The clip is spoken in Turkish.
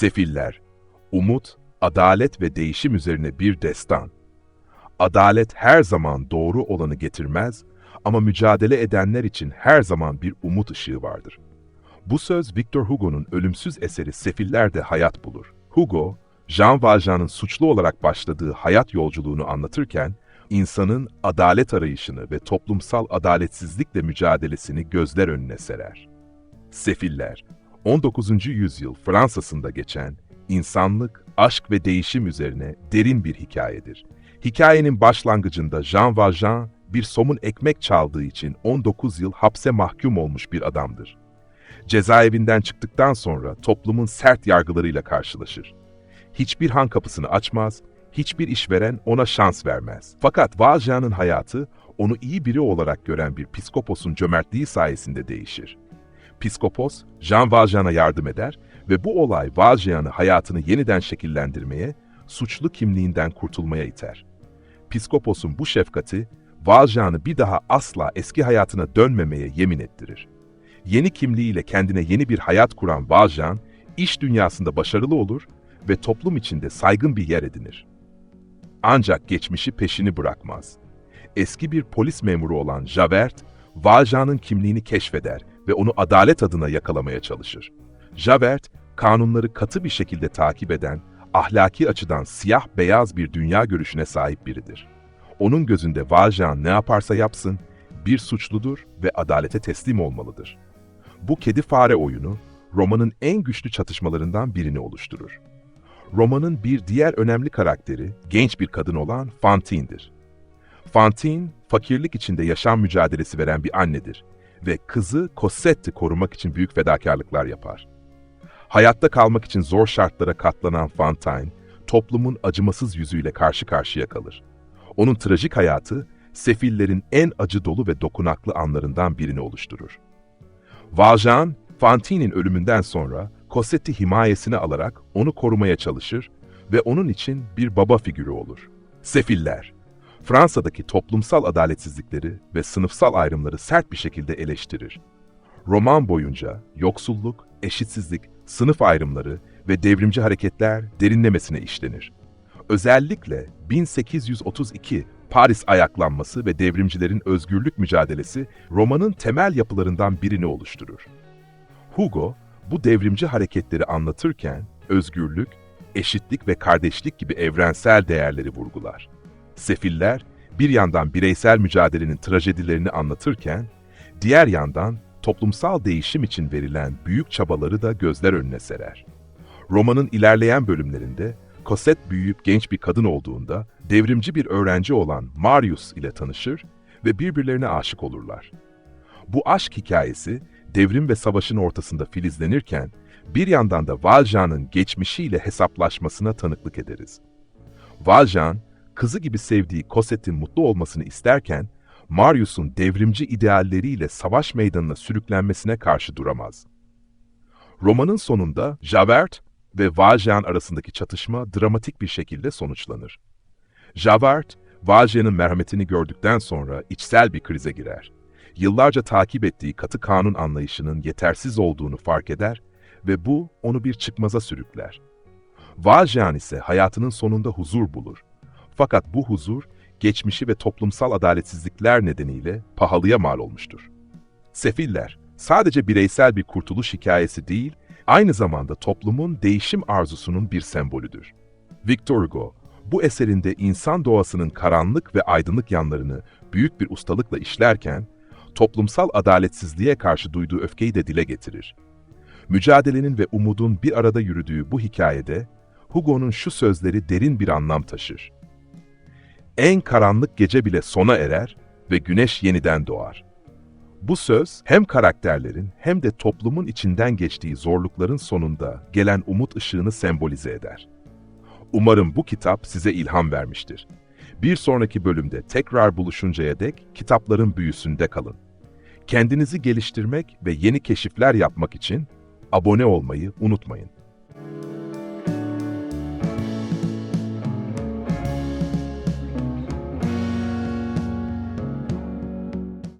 Sefiller, umut, adalet ve değişim üzerine bir destan. Adalet her zaman doğru olanı getirmez ama mücadele edenler için her zaman bir umut ışığı vardır. Bu söz Victor Hugo'nun ölümsüz eseri Sefiller'de hayat bulur. Hugo, Jean Valjean'ın suçlu olarak başladığı hayat yolculuğunu anlatırken, insanın adalet arayışını ve toplumsal adaletsizlikle mücadelesini gözler önüne serer. Sefiller, 19. yüzyıl Fransa'sında geçen insanlık, aşk ve değişim üzerine derin bir hikayedir. Hikayenin başlangıcında Jean Valjean bir somun ekmek çaldığı için 19 yıl hapse mahkum olmuş bir adamdır. Cezaevinden çıktıktan sonra toplumun sert yargılarıyla karşılaşır. Hiçbir han kapısını açmaz, hiçbir işveren ona şans vermez. Fakat Valjean'ın hayatı onu iyi biri olarak gören bir psikoposun cömertliği sayesinde değişir. Psikopos, Jean Valjean'a yardım eder ve bu olay Valjean'ı hayatını yeniden şekillendirmeye, suçlu kimliğinden kurtulmaya iter. Psikopos'un bu şefkati, Valjean'ı bir daha asla eski hayatına dönmemeye yemin ettirir. Yeni kimliğiyle kendine yeni bir hayat kuran Valjean, iş dünyasında başarılı olur ve toplum içinde saygın bir yer edinir. Ancak geçmişi peşini bırakmaz. Eski bir polis memuru olan Javert, Valjean'ın kimliğini keşfeder ve onu adalet adına yakalamaya çalışır. Javert, kanunları katı bir şekilde takip eden, ahlaki açıdan siyah-beyaz bir dünya görüşüne sahip biridir. Onun gözünde Valjean ne yaparsa yapsın, bir suçludur ve adalete teslim olmalıdır. Bu kedi-fare oyunu, romanın en güçlü çatışmalarından birini oluşturur. Romanın bir diğer önemli karakteri, genç bir kadın olan Fantine'dir. Fantine, fakirlik içinde yaşam mücadelesi veren bir annedir ve kızı Cosette'i korumak için büyük fedakarlıklar yapar. Hayatta kalmak için zor şartlara katlanan Fantine, toplumun acımasız yüzüyle karşı karşıya kalır. Onun trajik hayatı, sefillerin en acı dolu ve dokunaklı anlarından birini oluşturur. Valjean, Fantine'in ölümünden sonra Cosette'i himayesine alarak onu korumaya çalışır ve onun için bir baba figürü olur. Sefiller, Fransa'daki toplumsal adaletsizlikleri ve sınıfsal ayrımları sert bir şekilde eleştirir. Roman boyunca yoksulluk, eşitsizlik, sınıf ayrımları ve devrimci hareketler derinlemesine işlenir. Özellikle 1832 Paris ayaklanması ve devrimcilerin özgürlük mücadelesi romanın temel yapılarından birini oluşturur. Hugo, bu devrimci hareketleri anlatırken özgürlük, eşitlik ve kardeşlik gibi evrensel değerleri vurgular. Sefiller, bir yandan bireysel mücadelenin trajedilerini anlatırken, diğer yandan toplumsal değişim için verilen büyük çabaları da gözler önüne serer. Romanın ilerleyen bölümlerinde Cosette büyüyüp genç bir kadın olduğunda devrimci bir öğrenci olan Marius ile tanışır ve birbirlerine aşık olurlar. Bu aşk hikayesi devrim ve savaşın ortasında filizlenirken bir yandan da Valjean'ın geçmişiyle hesaplaşmasına tanıklık ederiz. Valjean, kızı gibi sevdiği Cosette'in mutlu olmasını isterken, Marius'un devrimci idealleriyle savaş meydanına sürüklenmesine karşı duramaz. Romanın sonunda Javert ve Valjean arasındaki çatışma dramatik bir şekilde sonuçlanır. Javert, Valjean'ın merhametini gördükten sonra içsel bir krize girer. Yıllarca takip ettiği katı kanun anlayışının yetersiz olduğunu fark eder ve bu onu bir çıkmaza sürükler. Valjean ise hayatının sonunda huzur bulur. Fakat bu huzur, geçmişi ve toplumsal adaletsizlikler nedeniyle pahalıya mal olmuştur. Sefiller, sadece bireysel bir kurtuluş hikayesi değil, aynı zamanda toplumun değişim arzusunun bir sembolüdür. Victor Hugo, bu eserinde insan doğasının karanlık ve aydınlık yanlarını büyük bir ustalıkla işlerken, toplumsal adaletsizliğe karşı duyduğu öfkeyi de dile getirir. Mücadelenin ve umudun bir arada yürüdüğü bu hikayede, Hugo'nun şu sözleri derin bir anlam taşır. En karanlık gece bile sona erer ve güneş yeniden doğar. Bu söz hem karakterlerin hem de toplumun içinden geçtiği zorlukların sonunda gelen umut ışığını sembolize eder. Umarım bu kitap size ilham vermiştir. Bir sonraki bölümde tekrar buluşuncaya dek kitapların büyüsünde kalın. Kendinizi geliştirmek ve yeni keşifler yapmak için abone olmayı unutmayın.